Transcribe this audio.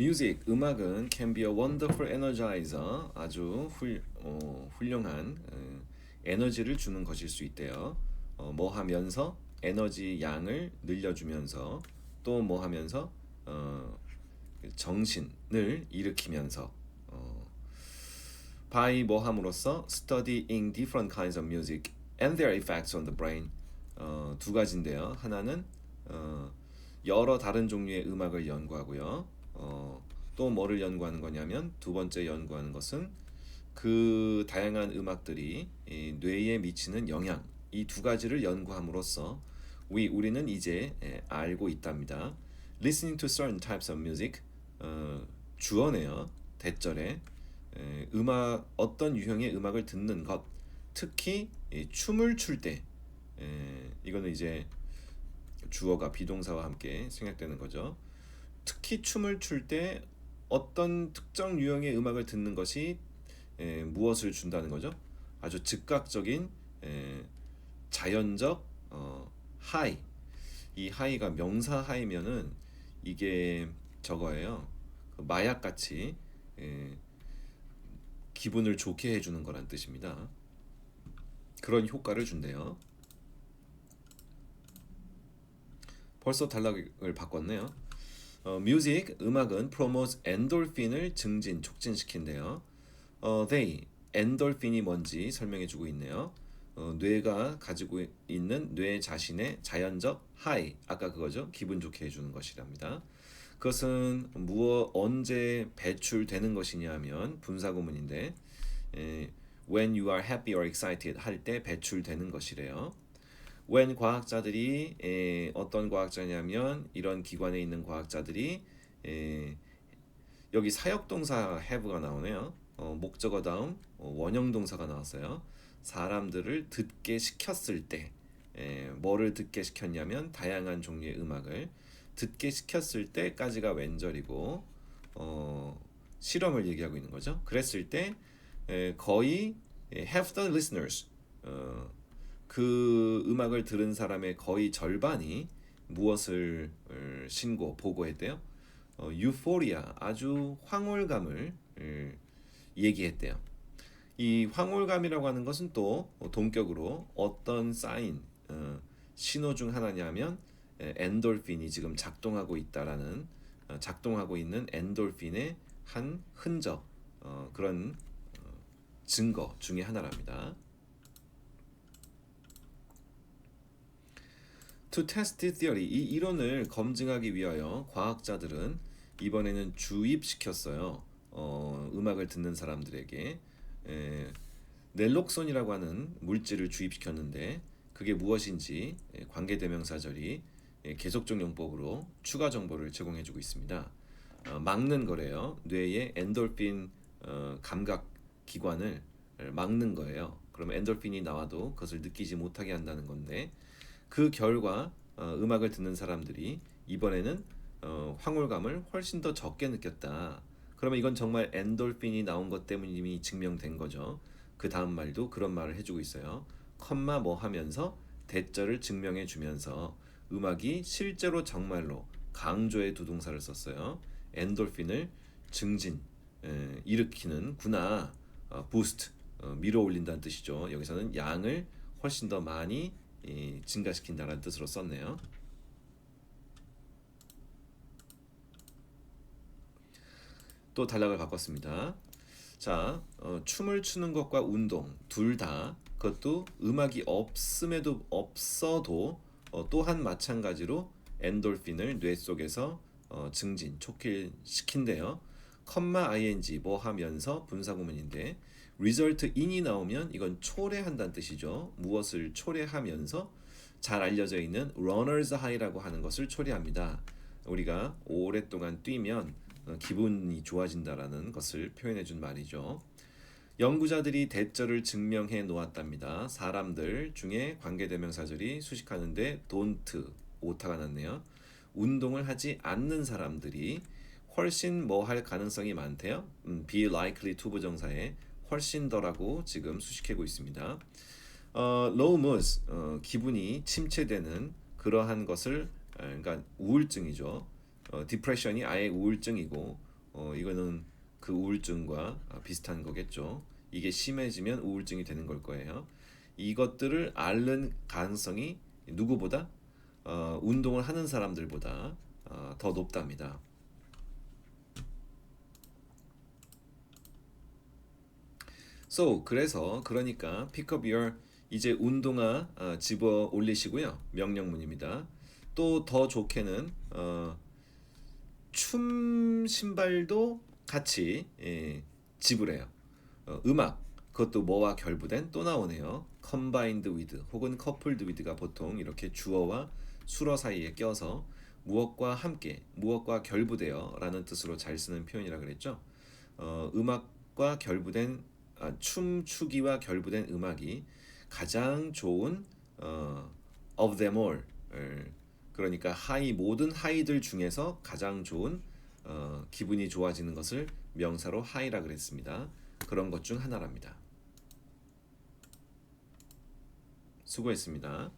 Music 음악은 can be a wonderful energizer 아주 훌, 어, 훌륭한 어, 에너지를 주는 것일 수 있대요. 어, 뭐 하면서 에너지 양을 늘려주면서 또 뭐 하면서 어, 정신을 일으키면서 어, by 뭐 함으로써 studying different kinds of music and their effects on the brain 어, 두 가지인데요. 하나는 어, 여러 다른 종류의 음악을 연구하고요. 어, 또 뭐를 연구하는 거냐면 두 번째 연구하는 것은 그 다양한 음악들이 이 뇌에 미치는 영향 이 두 가지를 연구함으로써 우리 우리는 이제 예, 알고 있답니다. Listening to certain types of music 어, 주어네요. 대절에 에, 음악 어떤 유형의 음악을 듣는 것 특히 이 춤을 출 때 이거는 이제 주어가 비동사와 함께 생략되는 거죠. 특히 춤을 출 때 어떤 특정 유형의 음악을 듣는 것이 에, 무엇을 준다는 거죠? 아주 즉각적인 에, 자연적 어, 하이. 이 하이가 명사 하이면은 이게 저거예요. 그 마약 같이 에, 기분을 좋게 해주는 거란 뜻입니다. 그런 효과를 준대요. 벌써 단락을 바꿨네요. 어, 뮤직 음악은 promotes 엔돌핀을 증진 촉진시킨대요. 어, they 엔돌핀이 뭔지 설명해주고 있네요. 어, 뇌가 가지고 있는 뇌 자신의 자연적 하이 아까 그거죠 기분 좋게 해주는 것이랍니다. 그것은 무엇 언제 배출되는 것이냐면 분사구문인데 에, when you are happy or excited 할 때 배출되는 것이래요. When 과학자들이 에, 어떤 과학자냐면 이런 기관에 있는 과학자들이 에, 여기 사역동사 have가 나오네요. 어, 목적어 다음 어, 원형동사가 나왔어요. 사람들을 듣게 시켰을 때 에, 뭐를 듣게 시켰냐면 다양한 종류의 음악을 듣게 시켰을 때까지가 왼절이고 어, 실험을 얘기하고 있는 거죠. 그랬을 때 에, 거의 half the listeners 어, 그 음악을 들은 사람의 거의 절반이 무엇을 어, 신고 보고했대요. 어, 유포리아 아주 황홀감을 어, 얘기했대요. 이 황홀감이라고 하는 것은 또 동격으로 어떤 사인 어, 신호 중 하나냐면 엔돌핀이 지금 작동하고 있다라는 어, 작동하고 있는 엔돌핀의 한 흔적 어, 그런 어, 증거 중의 하나랍니다. To test theory 이 이론을 검증하기 위하여 과학자들은 이번에는 주입시켰어요. 어, 음악을 듣는 사람들에게 에, 넬록손이라고 하는 물질을 주입시켰는데 그게 무엇인지 관계대명사절이 계속적 용법으로 추가 정보를 제공해주고 있습니다. 어, 막는 거래요. 뇌의 엔돌핀 어, 감각 기관을 막는 거예요. 그러면 엔돌핀이 나와도 그것을 느끼지 못하게 한다는 건데 그 결과 어, 음악을 듣는 사람들이 이번에는 어, 황홀감을 훨씬 더 적게 느꼈다. 그러면 이건 정말 엔돌핀이 나온 것 때문이 증명된 거죠. 그 다음 말도 그런 말을 해주고 있어요. 컴마 뭐 하면서 대절을 증명해 주면서 음악이 실제로 정말로 강조의 두 동사를 썼어요. 엔돌핀을 증진 에, 일으키는구나. 어, 부스트 어, 밀어 올린다는 뜻이죠. 여기서는 양을 훨씬 더 많이 이, 증가시킨다는 뜻으로 썼네요. 또 단락을 바꿨습니다. 자, 어, 춤을 추는 것과 운동 둘 다 그것도 음악이 없음에도 없어도 어, 또한 마찬가지로 엔돌핀을 뇌 속에서 어, 증진, 촉힐시킨대요. 컴마 ing 뭐 하면서 분사구문인데 result in이 나오면 이건 초래한다는 뜻이죠. 무엇을 초래하면서 잘 알려져 있는 runners high라고 하는 것을 초래합니다. 우리가 오랫동안 뛰면 어, 기분이 좋아진다라는 것을 표현해 준 말이죠. 연구자들이 대절을 증명해 놓았답니다. 사람들 중에 관계대명사절이 수식하는데 don't 오타가 났네요. 운동을 하지 않는 사람들이 훨씬 뭐 할 가능성이 많대요. 음, be likely to 부정사에 훨씬 더라고 지금 수식하고 있습니다. 어, low mood, 어, 기분이 침체되는 그러한 것을 어, 그러니까 우울증이죠. 어, 디프레션이 아예 우울증이고 어, 이거는 그 우울증과 아, 비슷한 거겠죠. 이게 심해지면 우울증이 되는 걸 거예요. 이것들을 앓는 가능성이 누구보다 어, 운동을 하는 사람들보다 어, 더 높답니다. So 그래서 그러니까 pick up your 이제 운동화 어, 집어 올리시고요 명령문입니다. 또 더 좋게는 어, 춤 신발도 같이 예, 지불해요. 어, 음악 그것도 뭐와 결부된 또 나오네요. combined with 혹은 coupled with가 보통 이렇게 주어와 수어 사이에 껴서 무엇과 함께 무엇과 결부되어라는 뜻으로 잘 쓰는 표현이라 그랬죠. 어, 음악과 결부된 아, 춤 추기와 결부된 음악이 가장 좋은 어, of them all 을, 그러니까 하이 모든 하이들 중에서 가장 좋은 어, 기분이 좋아지는 것을 명사로 하이라 그랬습니다. 그런 것 중 하나랍니다. 수고했습니다.